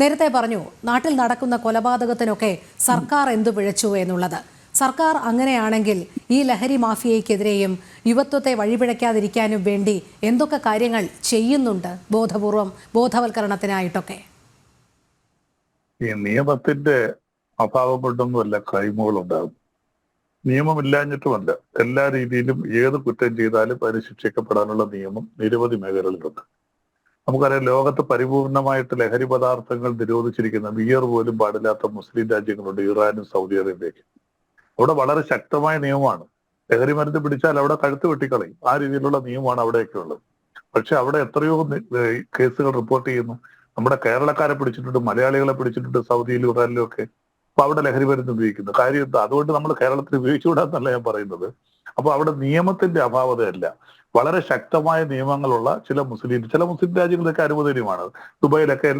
നേരത്തെ പറഞ്ഞു നാട്ടിൽ നടക്കുന്ന കൊലപാതകത്തിനൊക്കെ സർക്കാർ എന്തു പിഴച്ചു എന്നുള്ളത്. സർക്കാർ അങ്ങനെയാണെങ്കിൽ ഈ ലഹരി മാഫിയയ്ക്കെതിരെയും യുവത്വത്തെ വഴിപിഴയ്ക്കാതിരിക്കാനും വേണ്ടി എന്തൊക്കെ കാര്യങ്ങൾ ചെയ്യുന്നുണ്ട് ബോധപൂർവം ബോധവൽക്കരണത്തിനായിട്ടൊക്കെ? ഈ നിയമത്തിന്റെ അഭാവം ക്രൈമുകളുണ്ടാകും. നിയമമില്ലാഞ്ഞിട്ടുമല്ല. എല്ലാ രീതിയിലും ഏത് കുറ്റം ചെയ്താലും അതിന് ശിക്ഷിക്കപ്പെടാനുള്ള നിയമം നിരവധി മേഖലകളിലുണ്ട്. നമുക്കറിയാം ലോകത്ത് പരിപൂർണമായിട്ട് ലഹരി പദാർത്ഥങ്ങൾ നിരോധിച്ചിരിക്കുന്ന ബിയർ പോലും പാടില്ലാത്ത മുസ്ലിം രാജ്യങ്ങളുണ്ട് ഇറാനും സൗദി അറേബ്യയൊക്കെ അവിടെ വളരെ ശക്തമായ നിയമമാണ്. ലഹരി മരുന്ന് പിടിച്ചാൽ അവിടെ കഴുത്ത് വെട്ടിക്കളയും. ആ രീതിയിലുള്ള നിയമമാണ് അവിടെയൊക്കെ ഉള്ളത്. പക്ഷെ അവിടെ എത്രയോ കേസുകൾ റിപ്പോർട്ട് ചെയ്യുന്നു. നമ്മുടെ കേരളക്കാരെ പിടിച്ചിട്ടുണ്ട് മലയാളികളെ പിടിച്ചിട്ടുണ്ട് സൗദിയിലും ഇറാനിലും ഒക്കെ. അപ്പൊ അവിടെ ലഹരി മരുന്ന് ഉപയോഗിക്കുന്നു. കാര്യം എന്താ? അതുകൊണ്ട് നമ്മൾ കേരളത്തിൽ ഉപയോഗിച്ചുകൂടാന്നല്ല ഞാൻ പറയുന്നത്. അപ്പൊ അവിടെ നിയമത്തിന്റെ അഭാവതയല്ല. വളരെ ശക്തമായ നിയമങ്ങളുള്ള ചില മുസ്ലിം ചില മുസ്ലിം രാജ്യങ്ങളൊക്കെ അനുവദനീയമാണ്. ദുബായിലൊക്കെ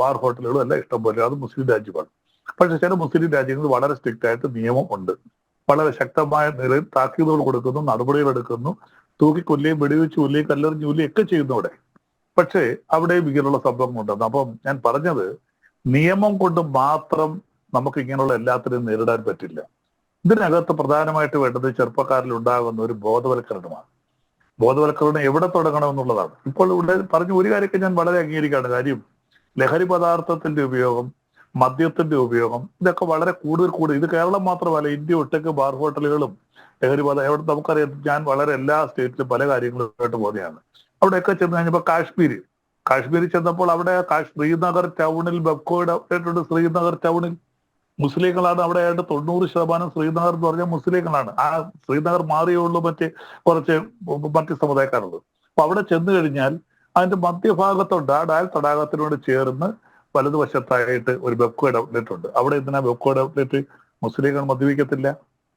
ബാർ ഹോട്ടലുകളും എല്ലാം ഇഷ്ടം പോലെ അത് മുസ്ലിം രാജ്യമാണ്. പക്ഷെ ചില മുസ്ലിം രാജ്യങ്ങളിൽ വളരെ സ്ട്രിക്റ്റ് ആയിട്ട് നിയമം ഉണ്ട്. വളരെ ശക്തമായ നിലയിൽ താക്കീതുകൾ കൊടുക്കുന്നു നടപടികൾ എടുക്കുന്നു തൂക്കിക്കൊല്ലുകയും വെടിവെച്ച് കൊല്ലുകയും കല്ലെറിഞ്ഞ് കൊല്ലുകയും ഒക്കെ ചെയ്യുന്നു അവിടെ. പക്ഷേ അവിടെയും ഇങ്ങനെയുള്ള സംഭവം ഉണ്ടെന്ന് അപ്പം ഞാൻ പറഞ്ഞത് നിയമം കൊണ്ട് മാത്രം നമുക്ക് ഇങ്ങനെയുള്ള എല്ലാത്തിനെയും നേരിടാൻ പറ്റില്ല. ഇതിനകത്ത് പ്രധാനമായിട്ട് വേണ്ടത് ചെറുപ്പക്കാരിൽ ഉണ്ടാകുന്ന ഒരു ബോധവൽക്കരണമാണ്. ബോധവൽക്കരണം എവിടെ തുടങ്ങണം എന്നുള്ളതാണ് ഇപ്പോൾ ഇവിടെ പറഞ്ഞ ഒരു കാര്യമൊക്കെ ഞാൻ വളരെ അംഗീകരിക്കുകയാണ്. കാര്യം ലഹരി പദാർത്ഥത്തിന്റെ ഉപയോഗം മദ്യത്തിന്റെ ഉപയോഗം ഇതൊക്കെ വളരെ കൂടുതൽ കൂടുതൽ ഇത് കേരളം മാത്രമല്ല ഇന്ത്യ ഒട്ടൊക്കെ ബാർ ഹോട്ടലുകളും ലഹരി പദ എവിടെ നമുക്കറിയാം ഞാൻ വളരെ എല്ലാ സ്റ്റേറ്റിലും പല കാര്യങ്ങളുമായിട്ട് പോകുന്നതാണ് അവിടെയൊക്കെ ചെന്ന് കഴിഞ്ഞപ്പോൾ കാശ്മീർ കാശ്മീരിൽ ചെന്നപ്പോൾ അവിടെ ശ്രീനഗർ ടൗണിൽ ബെബ്കോയുടെ ശ്രീനഗർ ടൗണിൽ മുസ്ലിങ്ങളാണ് അവിടെ ആയിട്ട് തൊണ്ണൂറ് ശതമാനം ശ്രീനഗർ എന്ന് പറഞ്ഞാൽ മുസ്ലിങ്ങളാണ്. ആ ശ്രീനഗർ മാറിയേ ഉള്ളൂ മറ്റ് കുറച്ച് മറ്റ് സമുദായക്കാരുള്ളത്. അപ്പൊ അവിടെ ചെന്ന് കഴിഞ്ഞാൽ അതിന്റെ മധ്യഭാഗത്തുണ്ട്. ആ ഡാൽ തടാകത്തിനോട് ചേർന്ന് വലതുവശത്തായിട്ട് ഒരു ബെബ്കോയുടെ ഔട്ട്ലെറ്റ് ഉണ്ട്. അവിടെ എന്തിനാ ബെബ്കോയുടെ ഔട്ട്ലെറ്റ്? മുസ്ലിങ്ങൾ മദ്യപിക്കത്തില്ല.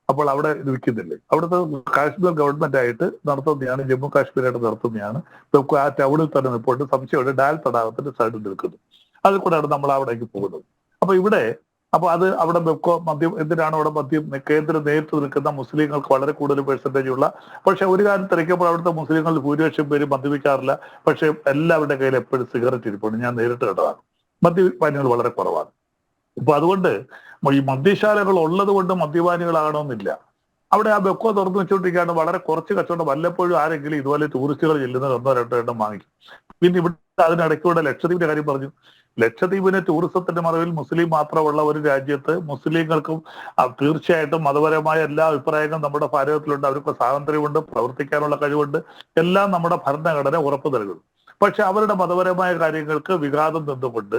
അപ്പോൾ അവിടെ ഇത് വിൽക്കുന്നില്ലേ? അവിടുത്തെ കാശ്മീർ ഗവൺമെന്റ് ആയിട്ട് നടത്തുന്നതാണ് ജമ്മു കാശ്മീരായിട്ട് നടത്തുന്നതാണ്. ബെബ്കോ ആ ടൗണിൽ തന്നെ നിൽപ്പുണ്ട് സംശയമുണ്ട്. ഡാൽ തടാകത്തിന്റെ സൈഡിൽ നിൽക്കുന്നു. അതിൽ കൂടെയാണ് നമ്മൾ അവിടേക്ക് പോകുന്നത്. അപ്പൊ ഇവിടെ അപ്പൊ അത് അവിടെ ബെബ്കോ മദ്യം എന്തിനാണ് അവിടെ മദ്യം കേന്ദ്രം നേരിട്ട് നിൽക്കുന്ന മുസ്ലിങ്ങൾക്ക് വളരെ കൂടുതൽ പെർസെന്റേജ് ഉള്ള പക്ഷെ ഒരു കാര്യം തിരക്കുമ്പോൾ അവിടുത്തെ മുസ്ലിങ്ങളിൽ ഭൂരിപക്ഷം പേര് മദ്യപിക്കാറില്ല പക്ഷെ എല്ലാവരുടെ കയ്യിൽ എപ്പോഴും സിഗരറ്റ് ഇരിപ്പുണ്ട്. ഞാൻ നേരിട്ട് കണ്ടതാണ്. മദ്യപാനികൾ വളരെ കുറവാണ്. അപ്പൊ അതുകൊണ്ട് ഈ മദ്യശാലകൾ ഉള്ളത് കൊണ്ട് മദ്യപാനികളാകണമെന്നില്ല. അവിടെ ആ ബെക്കോ തുറന്നു വെച്ചുകൊണ്ടിരിക്കുകയാണ് വളരെ കുറച്ച് കച്ചവടം. വല്ലപ്പോഴും ആരെങ്കിലും ഇതുപോലെ ടൂറിസ്റ്റുകൾ ചെല്ലുന്നത് ഒന്നോ രണ്ടോ എണ്ണം വാങ്ങിക്കും. പിന്നെ ഇവിടെ അതിനിടയ്ക്കൂടെ ലക്ഷദ്വീപിന്റെ കാര്യം പറഞ്ഞു. ലക്ഷദ്വീപിന് ടൂറിസത്തിന്റെ മറവിൽ മുസ്ലിം മാത്രമുള്ള ഒരു രാജ്യത്ത് മുസ്ലിങ്ങൾക്കും തീർച്ചയായിട്ടും മതപരമായ എല്ലാ അഭിപ്രായങ്ങളും നമ്മുടെ ഭാരതത്തിലുണ്ട്. അവർക്ക് സ്വാതന്ത്ര്യമുണ്ട് പ്രവർത്തിക്കാനുള്ള കഴിവുണ്ട്. എല്ലാം നമ്മുടെ ഭരണഘടന ഉറപ്പ് നൽകുന്നു. പക്ഷെ അവരുടെ മതപരമായ കാര്യങ്ങൾക്ക് വിഘാതം നിന്നുകൊണ്ട്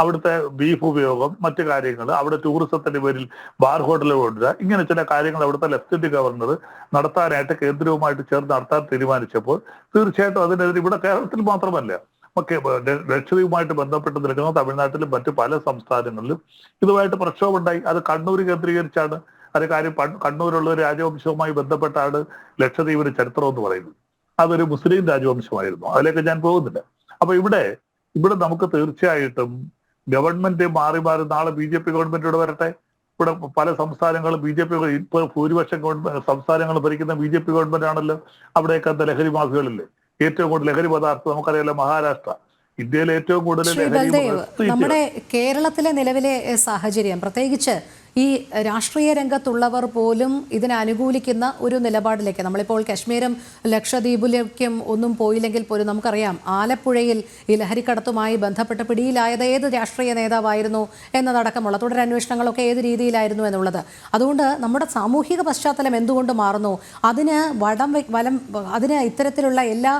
അവിടുത്തെ ബീഫ് ഉപയോഗം മറ്റു കാര്യങ്ങൾ അവിടെ ടൂറിസത്തിന്റെ പേരിൽ ബാർ ഹോട്ടൽ കൊണ്ടുവരിക ഇങ്ങനെ ചില കാര്യങ്ങൾ അവിടുത്തെ ലെഫ്റ്റനന്റ് ഗവർണർ നടത്താനായിട്ട് കേന്ദ്രവുമായിട്ട് ചേർന്ന് നടത്താൻ തീരുമാനിച്ചപ്പോൾ തീർച്ചയായിട്ടും അതിനെതിരെ ഇവിടെ കേരളത്തിൽ മാത്രമല്ല ഒക്കെ ലക്ഷദ്വീപുമായിട്ട് ബന്ധപ്പെട്ട് നിൽക്കുന്ന തമിഴ്നാട്ടിലും മറ്റ് പല സംസ്ഥാനങ്ങളിലും ഇതുമായിട്ട് പ്രക്ഷോഭം ഉണ്ടായി അത് കണ്ണൂർ കേന്ദ്രീകരിച്ചാണ്. അത് കാര്യം കണ്ണൂരുള്ള ഒരു രാജവംശവുമായി ബന്ധപ്പെട്ടാണ് ലക്ഷദ്വീപിന് ചരിത്രം എന്ന് പറയുന്നത്. അതൊരു മുസ്ലിം രാജവംശമായിരുന്നു. അതിലേക്ക് ഞാൻ പോകുന്നില്ല. അപ്പൊ ഇവിടെ ഇവിടെ നമുക്ക് തീർച്ചയായിട്ടും ഗവൺമെന്റ് മാറി മാറി നാളെ ബി ജെ പി ഗവൺമെന്റ് ഇവിടെ വരട്ടെ. ഇവിടെ പല സംസ്ഥാനങ്ങളും ബി ജെ പി ഇപ്പോൾ ഭൂരിപക്ഷം ഗവൺമെന്റ് സംസ്ഥാനങ്ങൾ ഭരിക്കുന്ന ബി ജെ പി ഗവൺമെന്റ് ആണല്ലോ അവിടെയൊക്കെ ലഹരി മാഫിയകളില്ലേ ഏറ്റവും കൂടുതൽ ലഹരി പദാർത്ഥം നമുക്കറിയാലോ മഹാരാഷ്ട്ര. ഇന്ത്യയിലെ ഏറ്റവും കൂടുതൽ നമ്മുടെ കേരളത്തിലെ നിലവിലെ സാഹചര്യം പ്രത്യേകിച്ച് ഈ രാഷ്ട്രീയ രംഗത്തുള്ളവർ പോലും ഇതിനെ അനുകൂലിക്കുന്ന ഒരു നിലപാടിലേക്ക് നമ്മളിപ്പോൾ കശ്മീരും ലക്ഷദ്വീപിലേക്കും ഒന്നും പോയില്ലെങ്കിൽ പോലും നമുക്കറിയാം ആലപ്പുഴയിൽ ഈ ലഹരിക്കടത്തുമായി ബന്ധപ്പെട്ട് പിടിയിലായത് ഏത് രാഷ്ട്രീയ നേതാവായിരുന്നു എന്നതടക്കമുള്ള തുടരന്വേഷണങ്ങളൊക്കെ ഏത് രീതിയിലായിരുന്നു എന്നുള്ളത്. അതുകൊണ്ട് നമ്മുടെ സാമൂഹിക പശ്ചാത്തലം എന്തുകൊണ്ട് മാറുന്നു? അതിന് വടം വലം അതിന് ഇത്തരത്തിലുള്ള എല്ലാ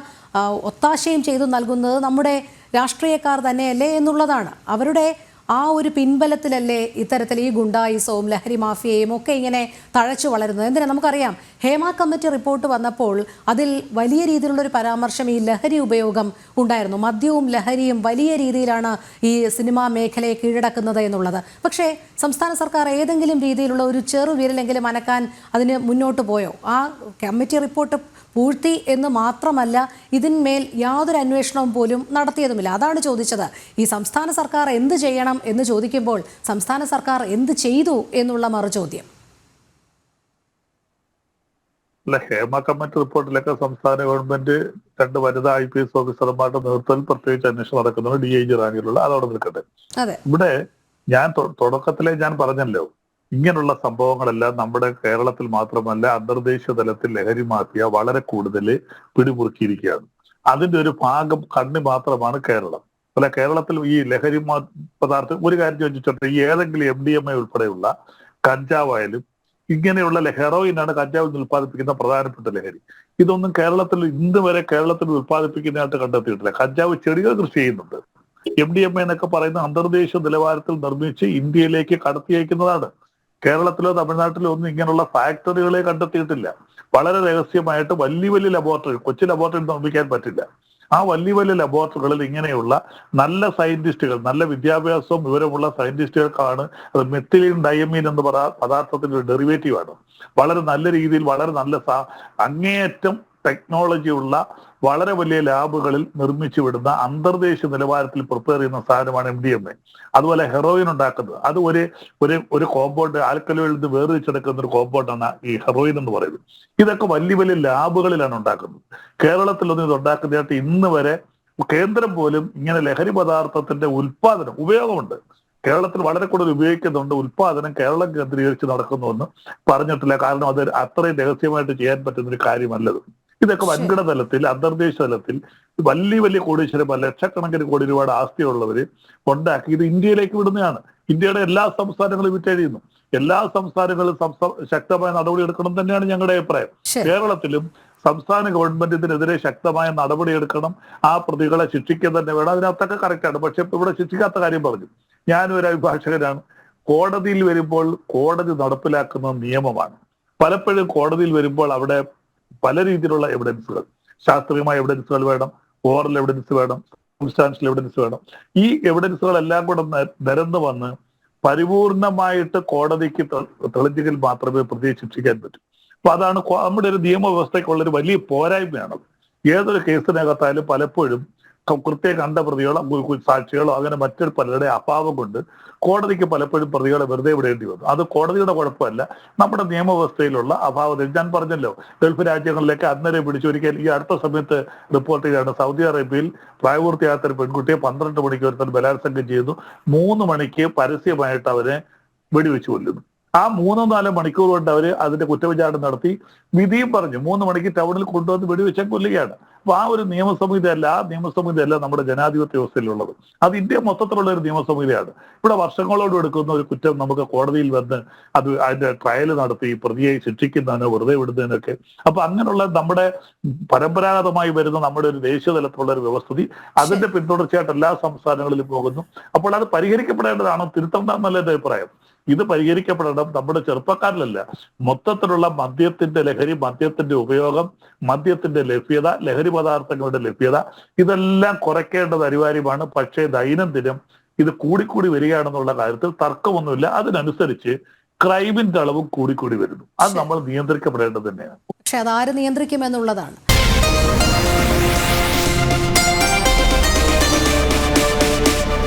ഒത്താശയും ചെയ്തു നൽകുന്നത് നമ്മുടെ രാഷ്ട്രീയക്കാർ തന്നെയല്ലേ എന്നുള്ളതാണ്. അവരുടെ ആ ഒരു പിൻബലത്തിലല്ലേ ഇത്തരത്തിൽ ഈ ഗുണ്ടായിസവും ലഹരി മാഫിയയും ഒക്കെ ഇങ്ങനെ തഴച്ചു വളരുന്നത്? എന്തിനാ? നമുക്കറിയാം. ഹേമ കമ്മിറ്റി റിപ്പോർട്ട് വന്നപ്പോൾ അതിൽ വലിയ രീതിയിലുള്ള ഒരു പരാമർശം ഈ ലഹരി ഉപയോഗം ഉണ്ടായിരുന്നു. മദ്യവും ലഹരിയും വലിയ രീതിയിലാണ് ഈ സിനിമാ മേഖലയെ കീഴടക്കുന്നത് എന്നുള്ളത്. പക്ഷേ സംസ്ഥാന സർക്കാർ ഏതെങ്കിലും രീതിയിലുള്ള ഒരു ചെറു വിരലെങ്കിലും അനക്കാൻ അതിന് മുന്നോട്ട് പോയോ? ആ കമ്മിറ്റി റിപ്പോർട്ട് പൂഴ്ത്തി എന്ന് മാത്രമല്ല ഇതിന്മേൽ യാതൊരു അന്വേഷണവും പോലും നടത്തിയതുമില്ല. അതാണ് ചോദിച്ചത്. ഈ സംസ്ഥാന സർക്കാർ എന്ത് ചെയ്യണം? എന്ന് ചോദിക്കുമ്പോൾ സംസ്ഥാന സർക്കാർ എന്ത് ചെയ്തു എന്നുള്ള മറുചോദ്യം. അല്ല ഹേമ കമ്മിറ്റി റിപ്പോർട്ടിലൊക്കെ സംസ്ഥാന ഗവൺമെന്റ് രണ്ട് വനിതാ ഐ പി എസ് ഓഫീസർമാരുടെ നേതൃത്വത്തിൽ പ്രത്യേകിച്ച് അന്വേഷണം നടക്കുന്നത് ഡി ഐ ജി റാങ്കിലുള്ള അതവിടെ നിൽക്കട്ടെ. അതെ. ഇവിടെ ഞാൻ തുടക്കത്തിലേ തുടക്കത്തിലെ ഞാൻ പറഞ്ഞല്ലോ ഇങ്ങനെയുള്ള സംഭവങ്ങളെല്ലാം നമ്മുടെ കേരളത്തിൽ മാത്രമല്ല അന്തർദേശീയ തലത്തിൽ ലഹരി മാഫിയ വളരെ കൂടുതൽ പിടിമുറുക്കിയിരിക്കുകയാണ്. അതിന്റെ ഒരു ഭാഗം കണ്ണി മാത്രമാണ് കേരളം. അല്ല കേരളത്തിൽ ഈ ലഹരി പദാർത്ഥം ഒരു കാര്യം ചോദിച്ചിട്ടുണ്ട്. ഈ ഏതെങ്കിലും എം ഡി എം എ ഉൾപ്പെടെയുള്ള കഞ്ചാവായാലും ഇങ്ങനെയുള്ള ഹെറോയിനാണ് കഞ്ചാവിൽ നിന്ന് ഉൽപ്പാദിപ്പിക്കുന്ന പ്രധാനപ്പെട്ട ലഹരി. ഇതൊന്നും കേരളത്തിൽ ഇന്ന് വരെ കേരളത്തിൽ ഉൽപ്പാദിപ്പിക്കുന്നതായിട്ട് കണ്ടെത്തിയിട്ടില്ല. കഞ്ചാവ് ചെടികൾ കൃഷി ചെയ്യുന്നുണ്ട്. എം ഡി എം എ എന്നൊക്കെ പറയുന്ന അന്തർദേശീയ നിലവാരത്തിൽ നിർമ്മിച്ച് ഇന്ത്യയിലേക്ക് കടത്തി അയക്കുന്നതാണ് കേരളത്തിലോ തമിഴ്നാട്ടിലോ ഒന്നും ഇങ്ങനെയുള്ള ഫാക്ടറികളെ കണ്ടെത്തിയിട്ടില്ല. വളരെ രഹസ്യമായിട്ട് വലിയ വലിയ ലബോറട്ടറി കൊച്ചു ലബോറട്ടറി നിർമ്മിക്കാൻ പറ്റില്ല. ആ വലിയ വലിയ ലബോറട്ടറികളിൽ ഇങ്ങനെയുള്ള നല്ല സയന്റിസ്റ്റുകൾ നല്ല വിദ്യാഭ്യാസവും വിവരമുള്ള സയന്റിസ്റ്റുകൾക്കാണ് അത് മെത്തിലിൻ ഡയമീൻ എന്ന് പറ പദാർത്ഥത്തിന്റെ ഒരു ആണ്. വളരെ നല്ല രീതിയിൽ വളരെ നല്ല അങ്ങേയറ്റം ടെക്നോളജി ഉള്ള വളരെ വലിയ ലാബുകളിൽ നിർമ്മിച്ചു വിടുന്ന അന്തർദേശീയ നിലവാരത്തിൽ പ്രിപ്പയർ ചെയ്യുന്ന സാധനമാണ് എം ഡി എം എ അതുപോലെ ഹെറോയിൻ ഉണ്ടാക്കുന്നത്. അത് ഒരു ഒരു ഒരു കോമ്പൗണ്ട് ആൽക്കലോയിൽ നിന്ന് വേർതിരിച്ചെടുക്കുന്ന ഒരു കോമ്പൗണ്ടാണ് ഈ ഹെറോയിൻ എന്ന് പറയുന്നത്. ഇതൊക്കെ വലിയ വലിയ ലാബുകളിലാണ് ഉണ്ടാക്കുന്നത്. കേരളത്തിലൊന്നും ഇത് ഉണ്ടാക്കുന്നതായിട്ട് ഇന്ന് വരെ കേന്ദ്രം പോലും ഇങ്ങനെ ലഹരി പദാർത്ഥത്തിന്റെ ഉൽപാദനം ഉപയോഗമുണ്ട്. കേരളത്തിൽ വളരെ കൂടുതൽ ഉപയോഗിക്കുന്നുണ്ട്. ഉൽപാദനം കേരളം കേന്ദ്രീകരിച്ച് നടക്കുന്നുവെന്ന് പറഞ്ഞിട്ടില്ല. കാരണം അത് അത്രയും രഹസ്യമായിട്ട് ചെയ്യാൻ പറ്റുന്ന ഒരു കാര്യമല്ലത്. ഇതൊക്കെ വൻകിട തലത്തിൽ അന്തർദേശീയ തലത്തിൽ വലിയ വലിയ കോടീശ്വരന്മാർ ലക്ഷക്കണക്കിന് കോടി രൂപയുടെ ആസ്തിയുള്ളവര് ഉണ്ടാക്കി ഇത് ഇന്ത്യയിലേക്ക് വിടുന്നതാണ്. ഇന്ത്യയുടെ എല്ലാ സംസ്ഥാനങ്ങളും വിറ്റഴിയുന്നു എല്ലാ സംസ്ഥാനങ്ങളും ശക്തമായ നടപടി എടുക്കണം തന്നെയാണ് ഞങ്ങളുടെ അഭിപ്രായം. കേരളത്തിലും സംസ്ഥാന ഗവൺമെന്റ് ശക്തമായ നടപടി എടുക്കണം. ആ പ്രതികളെ ശിക്ഷിക്കുക തന്നെ വേണം. അതിനകത്തൊക്കെ കറക്റ്റാണ് പക്ഷെ ഇപ്പൊ ഇവിടെ ശിക്ഷിക്കാത്ത കാര്യം പറഞ്ഞു. ഞാനും ഒരു അഭിഭാഷകനാണ്. കോടതിയിൽ വരുമ്പോൾ കോടതി നടപ്പിലാക്കുന്ന നിയമമാണ്. പലപ്പോഴും കോടതിയിൽ വരുമ്പോൾ അവിടെ പല രീതിയിലുള്ള എവിഡൻസുകൾ ശാസ്ത്രീയമായ എവിഡൻസുകൾ വേണം ഓറൽ എവിഡൻസ് വേണം സബ്സ്റ്റാൻഷ്യൽ എവിഡൻസ് വേണം. ഈ എവിഡൻസുകളെല്ലാം കൂടെ നിരന്ന് വന്ന് പരിപൂർണമായിട്ട് കോടതിക്ക് തെളിഞ്ഞെങ്കിൽ മാത്രമേ പ്രതിയെ ശിക്ഷിക്കാൻ പറ്റൂ. അപ്പൊ അതാണ് നമ്മുടെ ഒരു നിയമവ്യവസ്ഥയ്ക്കുള്ള ഒരു വലിയ പോരായ്മയാണ് ഏതൊരു കേസിനകത്തായാലും പലപ്പോഴും കൃത്യ കണ്ട പ്രതികളോ സാക്ഷികളോ അങ്ങനെ മറ്റൊരു പലരുടെ അഭാവം കൊണ്ട് കോടതിക്ക് പലപ്പോഴും പ്രതികളെ വെറുതെ വിടേണ്ടി വന്നു. അത് കോടതിയുടെ കുഴപ്പമല്ല. നമ്മുടെ നിയമവ്യവസ്ഥയിലുള്ള അഭാവത്തിൽ ഞാൻ പറഞ്ഞല്ലോ ഗൾഫ് രാജ്യങ്ങളിലേക്ക് അന്നേരം പിടിച്ചൊരിക്കൽ ഈ അടുത്ത സമയത്ത് റിപ്പോർട്ട് ചെയ്താണ്. സൗദി അറേബ്യയിൽ പ്രായപൂർത്തിയാകാത്ത ഒരു പെൺകുട്ടിയെ പന്ത്രണ്ട് മണിക്ക് ഒരുത്തൻ ബലാത്സംഗം ചെയ്യുന്നു. മൂന്ന് മണിക്ക് പരസ്യമായിട്ട് അവരെ വെടിവെച്ച് കൊല്ലുന്നു. ആ മൂന്നോ നാലോ മണിക്കൂർ കൊണ്ട് അവർ അതിന്റെ കുറ്റവിചാരണ നടത്തി വിധിയും പറഞ്ഞു. മൂന്ന് മണിക്ക് ടൗണിൽ കൊണ്ടുവന്ന് വെടിവെച്ചാൽ കൊല്ലുകയാണ്. അപ്പൊ ആ ഒരു നിയമസംഹിത അല്ല ആ നിയമസംഹിത അല്ല നമ്മുടെ ജനാധിപത്യ വ്യവസ്ഥയിലുള്ളത്. അത് ഇന്ത്യ മൊത്തത്തിലുള്ള ഒരു നിയമസംഹിതയാണ് ഇവിടെ വർഷങ്ങളോട് എടുക്കുന്ന ഒരു കുറ്റം നമുക്ക് കോടതിയിൽ വന്ന് അത് അതിന്റെ ട്രയൽ നടത്തി പ്രതിയെ ശിക്ഷിക്കുന്നതിനോ വെറുതെ വിടുന്നതിനൊക്കെ. അപ്പൊ അങ്ങനെയുള്ള നമ്മുടെ പരമ്പരാഗതമായി വരുന്ന നമ്മുടെ ഒരു ദേശീയ തലത്തിലുള്ള ഒരു വ്യവസ്ഥിതി അതിന്റെ പിന്തുടർച്ചയായിട്ട് എല്ലാ സംസ്ഥാനങ്ങളിലും പോകുന്നു. അപ്പോൾ അത് പരിഹരിക്കപ്പെടേണ്ടതാണ് തിരുത്തണ്ടെന്നല്ല എന്റെ അഭിപ്രായം? ഇത് പരിഹരിക്കപ്പെടണം നമ്മുടെ ചെറുപ്പക്കാരിലല്ല. മൊത്തത്തിലുള്ള മദ്യത്തിന്റെ ലഹരി മദ്യത്തിന്റെ ഉപയോഗം മദ്യത്തിന്റെ ലഭ്യത ലഹരി പദാർത്ഥങ്ങളുടെ ലഭ്യത ഇതെല്ലാം കുറയ്ക്കേണ്ടത് അനിവാര്യമാണ്. പക്ഷേ ദൈനംദിനം ഇത് കൂടിക്കൂടി വരികയാണെന്നുള്ള കാര്യത്തിൽ തർക്കമൊന്നുമില്ല. അതിനനുസരിച്ച് ക്രൈമിന്റെ അളവും കൂടിക്കൂടി വരുന്നു. അത് നമ്മൾ നിയന്ത്രിക്കപ്പെടേണ്ടത് തന്നെയാണ്. പക്ഷെ അതാര് നിയന്ത്രിക്കുമെന്നുള്ളതാണ്.